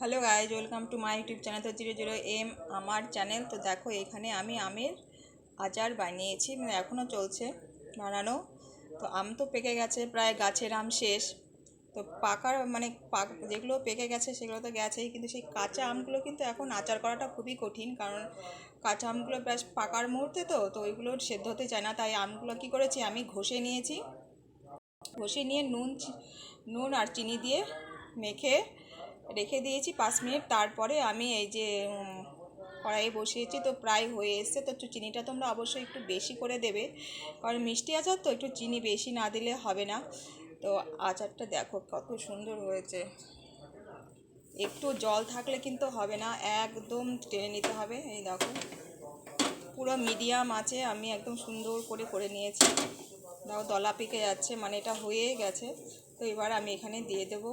Hello guys, welcome to my YouTube channel তো zero zero M আমার channel. তো দেখো, এখানে আমি আমের আচার বানিয়েছি মানে এখনও চলছে বানানো। তো আম তো পেকে গেছে, প্রায় গাছের আম শেষ। তো পাকার মানে পাক যেগুলো পেকে গেছে সেগুলো তো গেছেই, কিন্তু সেই কাঁচা আমগুলো কিন্তু এখন আচার করাটা খুবই কঠিন, কারণ কাঁচা আমগুলো বেশ পাকার মুহূর্তে তো তো ওইগুলো সেদ্ধ হতে চায় না, তাই আমগুলো কী করেছি, আমি ঘষে নিয়েছি। ঘষে নিয়ে নুন নুন আর চিনি দিয়ে মেখে রেখে দিয়েছি পাঁচ মিনিট। তারপরে আমি এই যে কড়াইয়ে বসিয়েছি, তো প্রায় হয়ে এসছে। তো চিনিটা তোমরা অবশ্যই একটু বেশি করে দেবে। কারণ মিষ্টি আচার তো একটু চিনি বেশি না দিলে হবে না। তো আচারটা দেখো কত সুন্দর হয়েছে। একটু জল থাকলে কিন্তু হবে না। একদম টেনে নিতে হবে। এই দেখো। পুরো মিডিয়াম আছে। আমি একদম সুন্দর করে করে নিয়েছি। দাও দলা পেকে যাচ্ছে। মানে এটা হয়ে গেছে। তো এবার আমি এখানে দিয়ে দেব।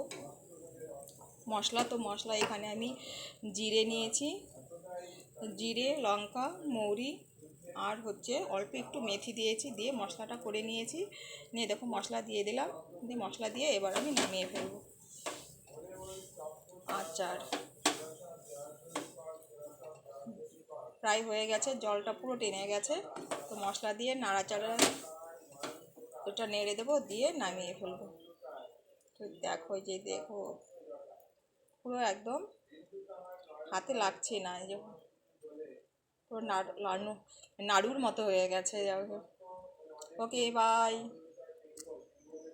মশলা তো মশলা এখানে আমি জিরে নিয়েছি। জিরে, লঙ্কা, মৌরি আর হচ্ছে অল্প একটু মেথি দিয়েছি, দিয়ে মশলাটা করে নিয়েছি। নিয়ে দেখো মশলা দিয়ে দিলাম, দিয়ে মশলা দিয়ে এবার আমি নামিয়ে ফেলব। আচার। প্রায় হয়ে গেছে, জলটা পুরো টেনে গেছে। তো মশলা দিয়ে নাড়াচাড়া ওটা নেড়ে দেবো, দিয়ে নামিয়ে ফেলব। তো দেখো যে দেখো। পুরো একদম হাতে লাগছে না, এই যে পুরো নাড়ু নাড়ু নাড়ুর মতো হয়ে গেছে, যাই হোক। Okay bye